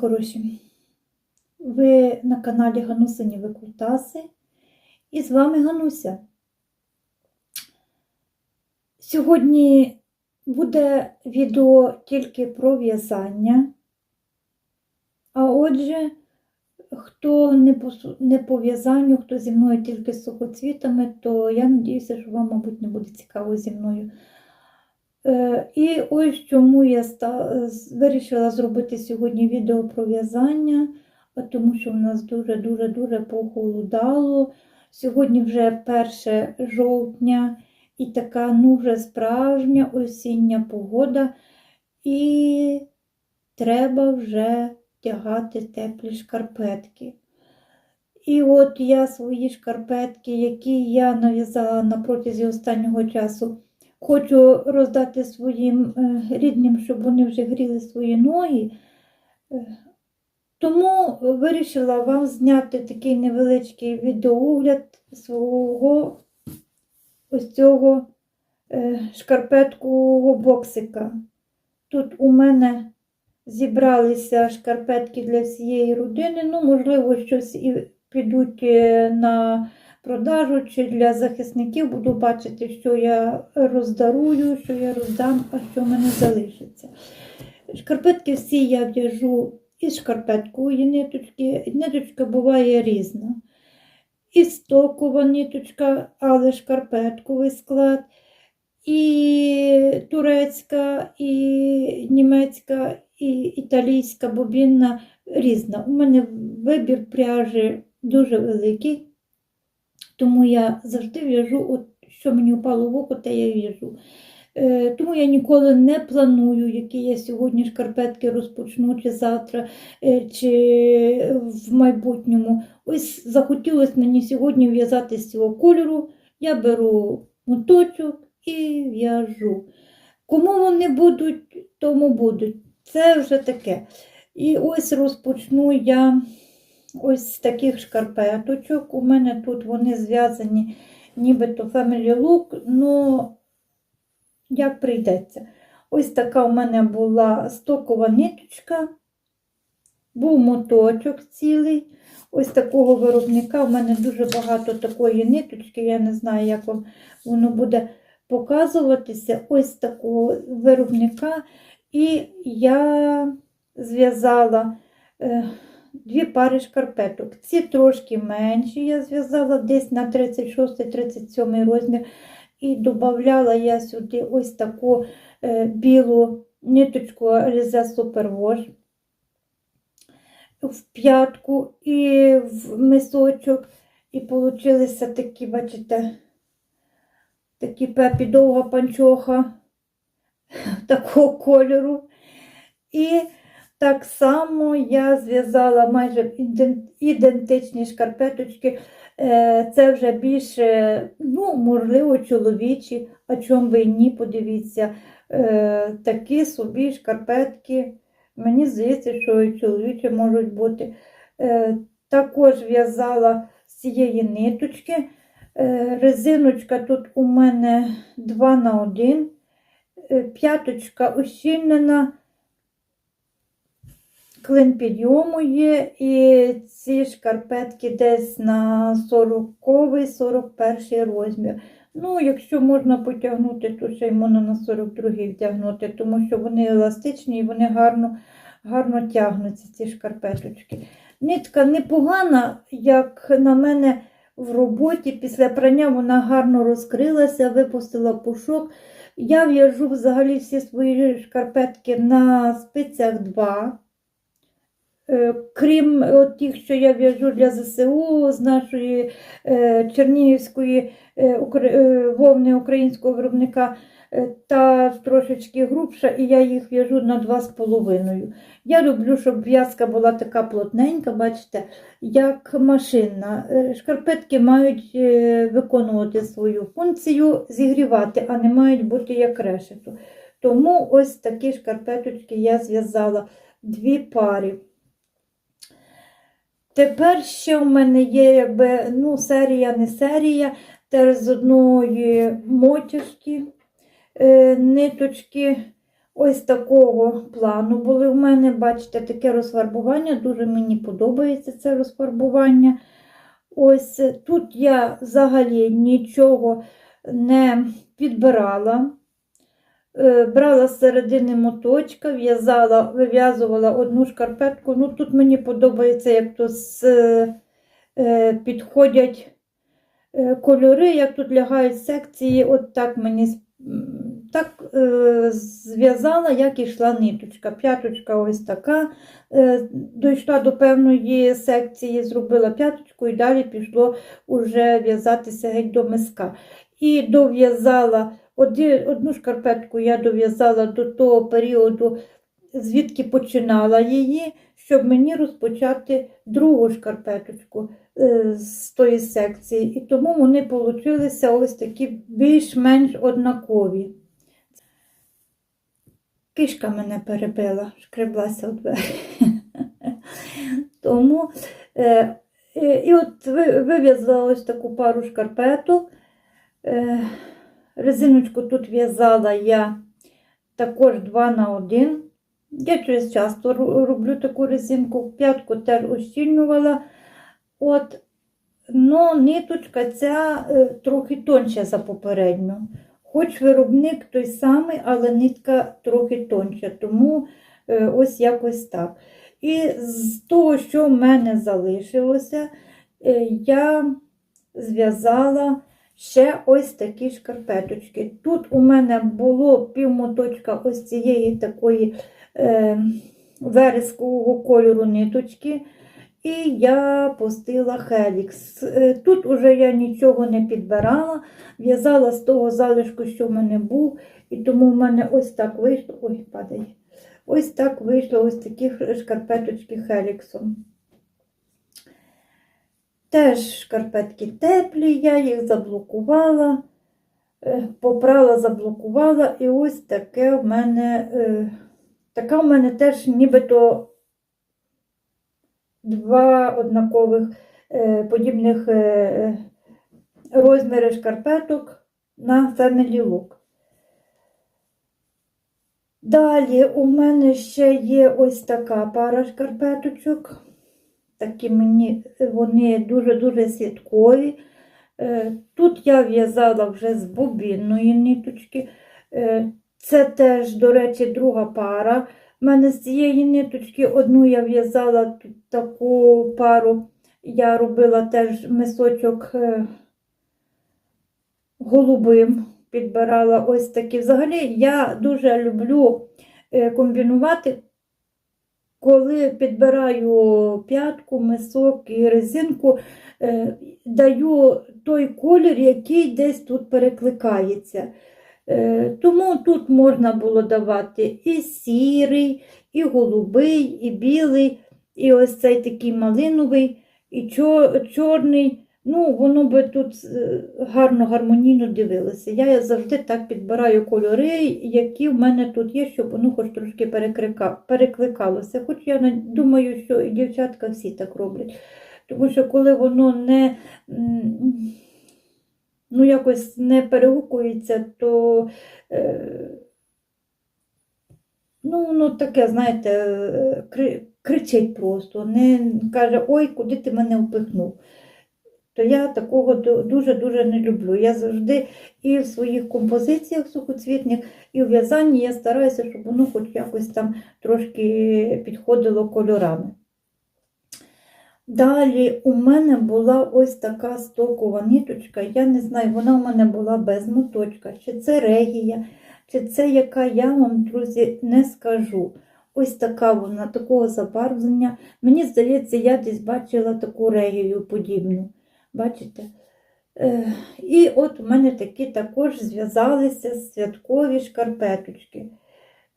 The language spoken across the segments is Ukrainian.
Хороші! Ви на каналі Ганусині Викрутаси і з вами Гануся. Сьогодні буде відео тільки про в'язання. А отже, хто не по, не по в'язанню, хто зі мною тільки з сухоцвітами, то я надіюся, що вам, мабуть, не буде цікаво зі мною. Е, І ось чому я вирішила зробити сьогодні відео про в'язання, тому що в нас дуже-дуже-дуже похолодало. Сьогодні вже 1 жовтня і така ну вже справжня осіння погода, і треба вже тягати теплі шкарпетки. І от я свої шкарпетки, які я нав'язала на протязі останнього часу, хочу роздати своїм е, рідним, щоб вони вже гріли свої ноги. Е, Тому вирішила вам зняти такий невеличкий відеоогляд свого ось цього е, шкарпеткового боксика. Тут у мене зібралися шкарпетки для всієї родини. Ну, можливо, щось і підуть на продажу чи для захисників. Буду бачити, що я роздарую, що я роздам, а що в мене залишиться. Шкарпетки всі я в'яжу із шкарпеткової ниточки. Ниточка буває різна. І стокова ниточка, але шкарпетковий склад, і турецька, і німецька, і італійська бобінна різна. У мене вибір пряжі дуже великий, тому я завжди в'яжу, от що мені впало в око, те я в'яжу. Е, Тому я ніколи не планую, які я сьогодні шкарпетки розпочну, чи завтра, е, чи в майбутньому. Ось захотілося мені сьогодні в'язати з цього кольору. Я беру моточок і в'яжу. Кому вони будуть, тому будуть. Це вже таке. І ось розпочну я ось з таких шкарпеточок. У мене тут вони зв'язані нібито Family Look, ну як прийдеться. Ось така у мене була стокова ниточка, був моточок цілий. Ось такого виробника. У мене дуже багато такої ниточки, я не знаю, як вам воно буде показуватися. Ось такого виробника. І я зв'язала е, дві пари шкарпеток. Ці трошки менші я зв'язала десь на 36-37 розмір. І додавала я сюди ось таку е, білу ниточку Alize Superwash в п'ятку і в мисочок. І получилися такі, бачите, такі пепі довга панчоха такого кольору. І так само я зв'язала майже ідентичні шкарпеточки. Е, Це вже більше, ну, можливо, чоловічі, а чому би ні, подивіться. Е, Такі собі шкарпетки. Мені здається, що і чоловічі можуть бути. Е, Також в'язала з цієї ниточки. Резиночка тут у мене 2 на 1. Е, П'яточка ущільнена, клин підйому є, і ці шкарпетки десь на 40-41 розмір. Ну, якщо можна потягнути, то ще й можна на 42-й втягнути, тому що вони еластичні і вони гарно, гарно тягнуться, ці шкарпеточки. Нитка непогана, як на мене в роботі. Після прання вона гарно розкрилася, випустила пушок. Я в'яжу взагалі всі свої шкарпетки на спицях 2. Е, Крім тих, що я в'яжу для ЗСУ з нашої е, Чернігівської е, вовни українського виробника, та трошечки грубша, і я їх в'яжу на 2,5. Я люблю, щоб в'язка була така плотненька, бачите, як машинна. Шкарпетки мають виконувати свою функцію, зігрівати, а не мають бути як решету. Тому ось такі шкарпеточки я зв'язала дві пари. Тепер ще в мене є якби, ну, серія, не серія, теж з одної мотяжки, е, ниточки. ось такого плану були в мене. Бачите, таке розфарбування. Дуже мені подобається це розфарбування. Ось тут я взагалі нічого не підбирала. Е, Брала з середини моточка, в'язала, вив'язувала одну шкарпетку. Ну, тут мені подобається, як то з, е, підходять е, кольори, як тут лягають секції. От так мені так е, зв'язала, як ішла ниточка. П'яточка ось така. Е, дійшла до певної секції, зробила п'яточку і далі пішло уже в'язатися геть до миска. І дов'язала одну шкарпетку я дов'язала до того періоду, звідки починала її, щоб мені розпочати другу шкарпеточку е, з тої секції. І тому вони получилися ось такі більш-менш однакові. Кишка мене перебила, шкреблася у двері. Тому е, і от ви- вив'язала ось таку пару шкарпеток. Е, резиночку тут в'язала я також 2 на 1. Я через часто роблю таку резинку, п'ятку теж ощільнювала. От, но ниточка ця е, трохи тонша за попередню. Хоч виробник той самий, але нитка трохи тонша, тому е, ось якось так. І з того, що в мене залишилося, е, я зв'язала ще ось такі шкарпеточки. Тут у мене було півмоточка ось цієї такої е, верескового кольору ниточки. І я пустила хелікс. Е, Тут уже я нічого не підбирала, в'язала з того залишку, що в мене був, і тому в мене ось так вийшло. Ой, падає. Ось так вийшло ось такі шкарпеточки хеліксом. Теж шкарпетки теплі, я їх заблокувала, е, попрала, заблокувала, і ось таке в мене, е, така в мене теж нібито два однакових е, подібних е, розміри шкарпеток на Family Look. Далі у мене ще є ось така пара шкарпеточок. Такі мені вони дуже-дуже святкові. Е, Тут я в'язала вже з бобінної ниточки. Е, Це теж, до речі, друга пара. У мене з цієї ниточки одну я в'язала таку пару. Я робила теж мисочок е, голубим, підбирала ось такі. Взагалі я дуже люблю е, комбінувати коли підбираю п'ятку, мисок і резинку, е, даю той колір, який десь тут перекликається. Е, Тому тут можна було давати і сірий, і голубий, і білий, і ось цей такий малиновий, і чорний. Ну, воно би тут е, гарно, гармонійно дивилося. Я завжди так підбираю кольори, які в мене тут є, щоб воно хоч трошки перекликалося. Хоч я думаю, що і дівчатка всі так роблять. Тому що коли воно не, ну, якось не перегукується, то е, ну, воно таке, знаєте, кри- кричить просто, не каже, ой, куди ти мене впихнув то я такого дуже-дуже не люблю. Я завжди і в своїх композиціях сухоцвітних, і в в'язанні я стараюся, щоб воно хоч якось там трошки підходило кольорами. Далі у мене була ось така стокова ниточка. Я не знаю, вона у мене була без моточка. Чи це регія, чи це яка я вам, друзі, не скажу. Ось така вона, такого забарвлення. Мені здається, я десь бачила таку регію подібну. Бачите? Е, І от у мене такі також зв'язалися святкові шкарпеточки.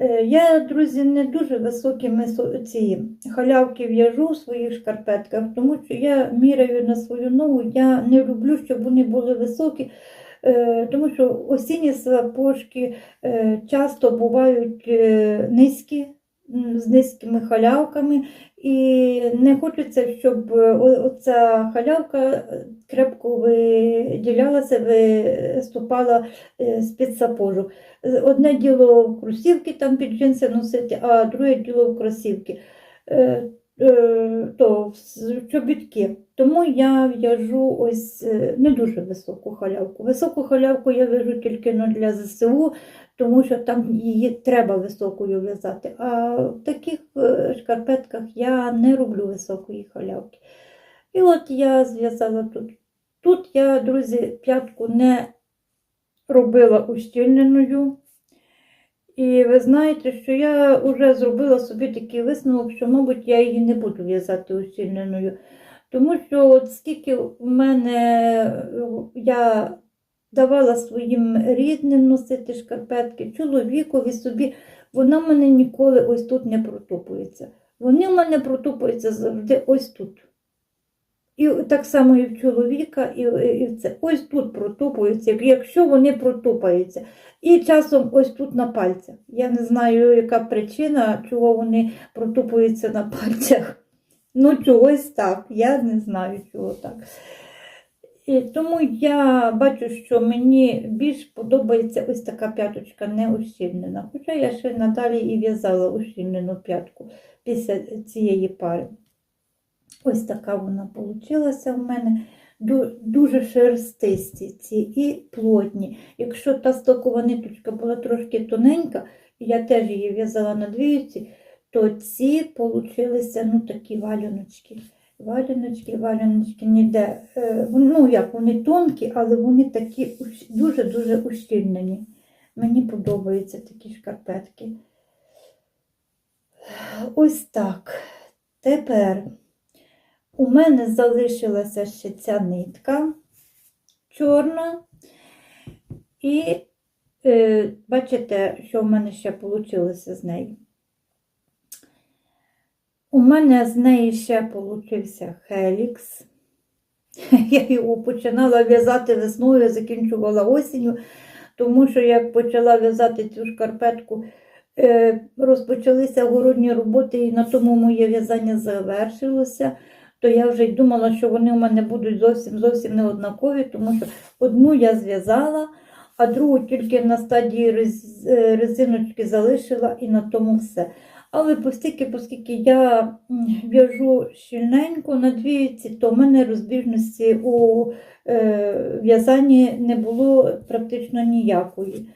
Е, Я, друзі, не дуже високими ці халявки в'яжу в своїх шкарпетках, тому що я міряю на свою ногу, я не люблю, щоб вони були високі, е, тому що осінні сапожки е, часто бувають низькі з низькими халявками, і не хочеться, щоб е, оця халявка е, крепко виділялася, виступала е, з-під сапожу. Одне діло в кросівки там під джинси носити, а друге діло в кросівки. То чобітки. Тому я в'яжу ось не дуже високу халявку. Високу халявку я в'яжу тільки ну, для ЗСУ, тому що там її треба високою в'язати. А в таких е, шкарпетках я не роблю високої халявки. І от я зв'язала тут. Тут я, друзі, п'ятку не робила ущільненою. І ви знаєте, що я вже зробила собі такий висновок, що, мабуть, я її не буду в'язати ущільненою. Тому що от скільки в мене е, я давала своїм рідним носити шкарпетки, чоловікові собі, вона в мене ніколи ось тут не протупується. Вони в мене протупуються завжди ось тут. І так само і в чоловіка, і, і це. Ось тут протупуються, якщо вони протупаються. І часом ось тут на пальцях. Я не знаю, яка причина, чого вони протупуються на пальцях. Ну, чогось так. Я не знаю, чого так. І тому я бачу, що мені більш подобається ось така п'яточка не ущільнена. Хоча я ще надалі і в'язала ущільнену п'ятку після цієї пари. Ось така вона вийшла в мене. Дуже шерстисті ці і плотні. Якщо та стокова ниточка була трошки тоненька, я теж її в'язала на двійці, то ці получилися ну, такі валяночки. Валяночки, валяночки ніде. Е, ну як, вони тонкі, але вони такі дуже-дуже ущільнені. Мені подобаються такі шкарпетки. Ось так. Тепер у мене залишилася ще ця нитка чорна. І е, бачите, що в мене ще вийшло з нею. У мене з неї ще получився хелікс. Я його починала в'язати весною, закінчувала осінню, тому що як почала в'язати цю шкарпетку, е, розпочалися городні роботи, і на тому моє в'язання завершилося, то я вже й думала, що вони у мене будуть зовсім зовсім не однакові, тому що одну я зв'язала, а другу тільки на стадії е, резиночки залишила і на тому все. Але оскільки, оскільки я в'яжу щільненько на двійці, то в мене розбіжності у е, в'язанні не було практично ніякої.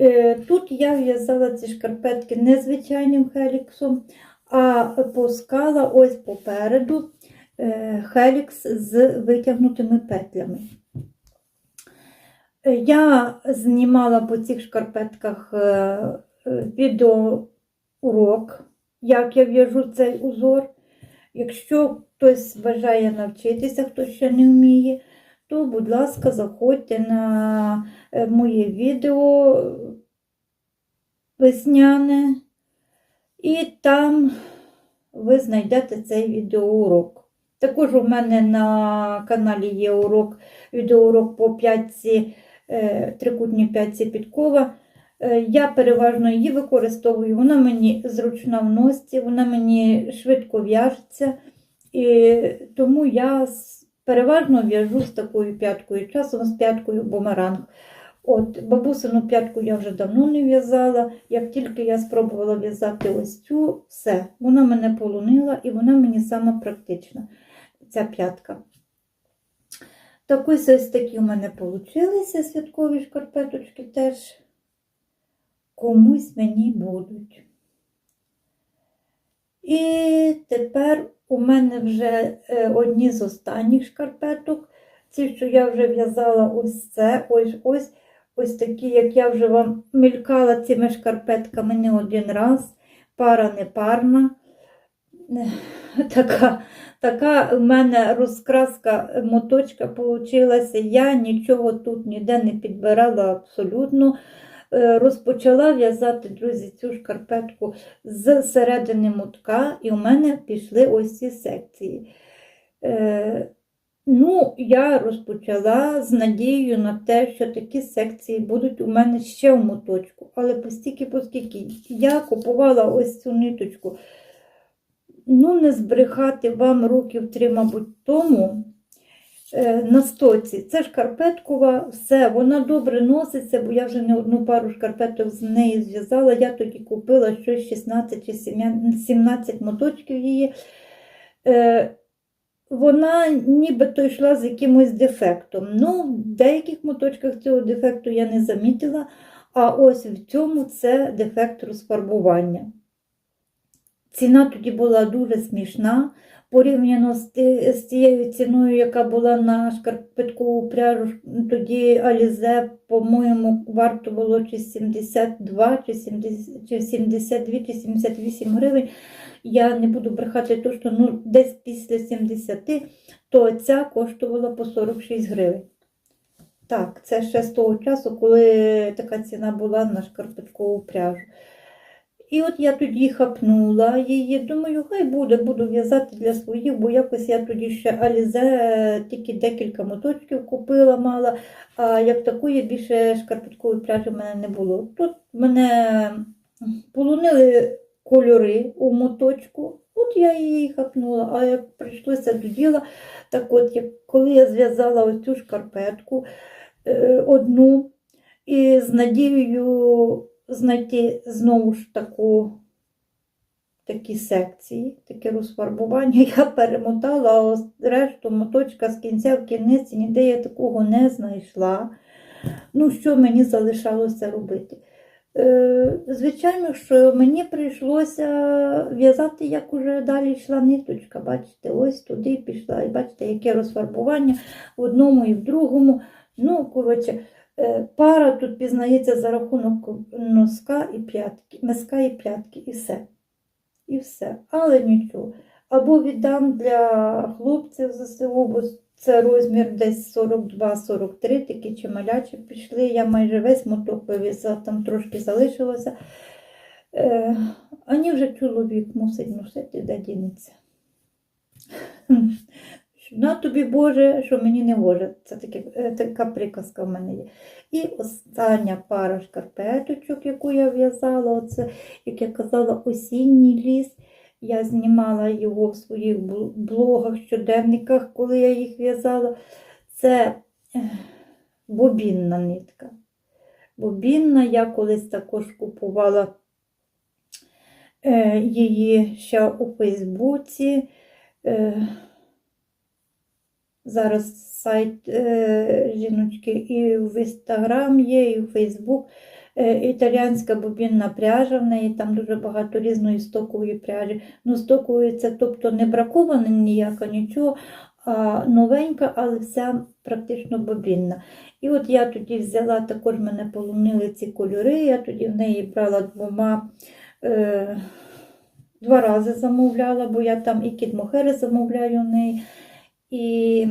Е, тут я в'язала ці шкарпетки не звичайним хеліксом, а пускала ось попереду е, хелікс з витягнутими петлями. Е, Я знімала по цих шкарпетках е, відеоурок, як я в'яжу цей узор. Якщо хтось бажає навчитися, хто ще не вміє, то, будь ласка, заходьте на е, моє відео весняне, і там ви знайдете цей відеоурок. Також у мене на каналі є урок, відеоурок по п'ятці, е, трикутній п'ятці підкова. Е, Я переважно її використовую, вона мені зручна в носці, вона мені швидко в'яжеться, і тому я переважно в'яжу з такою п'яткою, часом з п'яткою бумеранг. От, бабусину п'ятку я вже давно не в'язала. Як тільки я спробувала в'язати ось цю, все, вона мене полонила і вона мені сама практична, ця п'ятка. Так ось ось такі у мене получилися святкові шкарпеточки теж. Комусь мені будуть. І тепер у мене вже е, одні з останніх шкарпеток. Ці, що я вже в'язала ось це, ось ось ось такі, як я вже вам мількала цими шкарпетками не один раз. Пара непарна. Е, Така, така в мене розкраска моточка получилася. Я нічого тут ніде не підбирала абсолютно. Е, Розпочала в'язати, друзі, цю шкарпетку з середини мотка, і у мене пішли ось ці секції. Е, Ну, я розпочала з надією на те, що такі секції будуть у мене ще в моточку. Але постільки, оскільки я купувала ось цю ниточку, ну, не збрехати вам років три, мабуть, тому на стоці. Це шкарпеткова, все, вона добре носиться, бо я вже не одну пару шкарпеток з неї зв'язала. Я тоді купила щось 16 чи 17 моточків її. Е, вона нібито йшла з якимось дефектом. Ну, в деяких моточках цього дефекту я не замітила, а ось в цьому це дефект розфарбування. Ціна тоді була дуже смішна. Порівняно з, тією ціною, яка була на шкарпеткову пряжу, тоді Алізе, по-моєму, варто було чи 72, чи 70, чи 72, чи 78 гривень. Я не буду брехати точно, ну десь після 70, то ця коштувала по 46 гривень. Так, це ще з того часу, коли така ціна була на шкарпеткову пряжу. І от я тоді хапнула її, думаю, хай буде, буду в'язати для своїх, бо якось я тоді ще Алізе тільки декілька моточків купила, мала, а як такої більше шкарпеткової пряжі в мене не було. Тут мене полонили кольори у моточку, от я її хапнула, а як прийшлося до діла, так от, як, коли я зв'язала оцю шкарпетку е, одну, і з надією знайти знову ж таку такі секції, таке розфарбування. Я перемотала, а решту моточка з кінця в кінець ніде я такого не знайшла. Ну, що мені залишалося робити? Е, звичайно, що мені прийшлося в'язати, як уже далі йшла ниточка. Бачите, ось туди пішла. І бачите, яке розфарбування в одному і в другому. Ну, коротше, Пара тут пізнається за рахунок носка і п'ятки, миска і п'ятки, і все. І все. Але нічого. Або віддам для хлопців ЗСУ, бо це розмір десь 42-43, такі чималячі пішли. Я майже весь моток вивізла, там трошки залишилося. Е, ані вже чоловік мусить носити, де дінеться. На тобі Боже, що мені не може. Це таке, е, така приказка в мене є. І остання пара шкарпеточок, яку я в'язала, оце, як я казала, осінній ліс. Я знімала його в своїх блогах, щоденниках, коли я їх в'язала. Це бобінна нитка. Бобінна, я колись також купувала е, її ще у Фейсбуці. Зараз сайт е, жіночки і в Інстаграм є, і в Фейсбук. Е, італіянська бобінна пряжа, в неї там дуже багато різної стокової пряжі. Ну, стокової це тобто не бракована ніяка, нічого, а новенька, але вся практично бобінна. І от я тоді взяла, також мене полонили ці кольори, я тоді в неї брала двома. Е, Два рази замовляла, бо я там і кіт-мохери замовляю в неї, і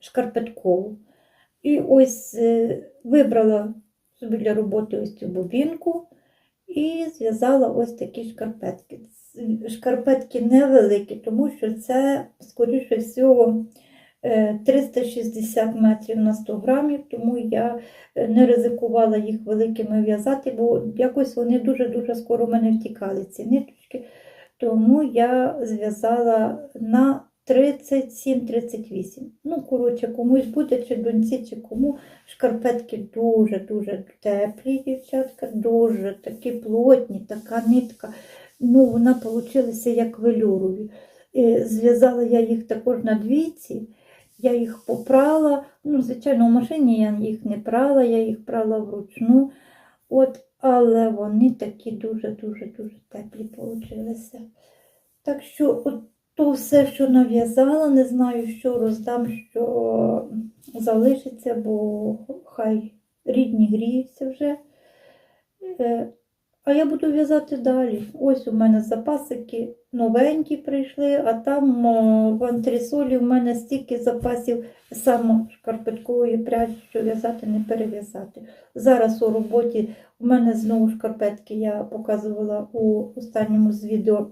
шкарпеткову. І ось е, вибрала собі для роботи ось цю бобінку і зв'язала ось такі шкарпетки. Шкарпетки невеликі, тому що це, скоріше всього, е, 360 метрів на 100 грамів, тому я е, не ризикувала їх великими в'язати, бо якось вони дуже-дуже скоро в мене втікали, ці ниточки. Тому я зв'язала на 37-38. Ну, коротше, комусь буде, чи доньці, чи кому. Шкарпетки дуже-дуже теплі, дівчатка, дуже такі плотні, така нитка. Ну, вона получилася як велюрові. Е, Зв'язала я їх також на двійці. Я їх попрала. Ну, звичайно, в машині я їх не прала, я їх прала вручну. От, але вони такі дуже-дуже дуже теплі получилися. Так що, от то все, що нав'язала, не знаю, що роздам, що залишиться, бо хай рідні гріються вже. Е, А я буду в'язати далі. Ось у мене запасики новенькі прийшли, а там в антресолі у мене стільки запасів саме шкарпеткової пряжі, що в'язати не перев'язати. Зараз у роботі у мене знову шкарпетки я показувала у останньому з відео.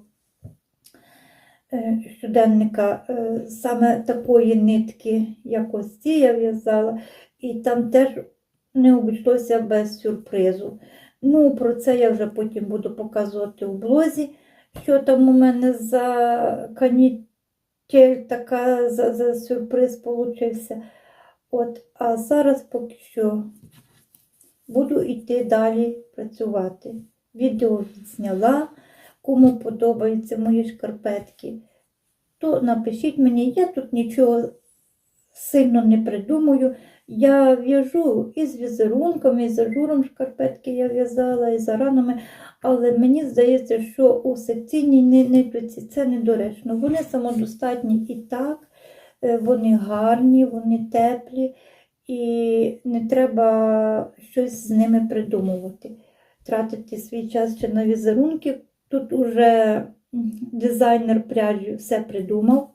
Е, щоденника е, саме такої нитки, як ось ці я в'язала, і там теж не обійшлося без сюрпризу. Ну, про це я вже потім буду показувати у блозі, що там у мене за канітель така за, за сюрприз получився. От, а зараз поки що буду йти далі працювати. Відео відзняла. Кому подобаються мої шкарпетки, то напишіть мені, я тут нічого сильно не придумую. Я в'яжу і з візерунками, і з ажуром шкарпетки я в'язала, і з аранами, але мені здається, що у секційній ни- нитці це недоречно. Вони самодостатні і так, е, вони гарні, вони теплі, і не треба щось з ними придумувати. Тратити свій час ще на візерунки. Тут уже дизайнер пряжі все придумав,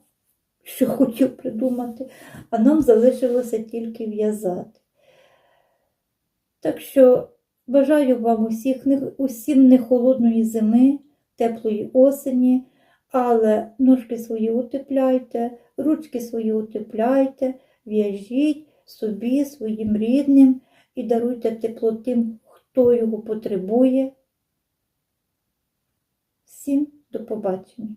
що хотів придумати, а нам залишилося тільки в'язати. Так що бажаю вам усіх, усім не холодної зими, теплої осені, але ножки свої утепляйте, ручки свої утепляйте, в'яжіть собі, своїм рідним і даруйте тепло тим, хто його потребує. Всім до побачення.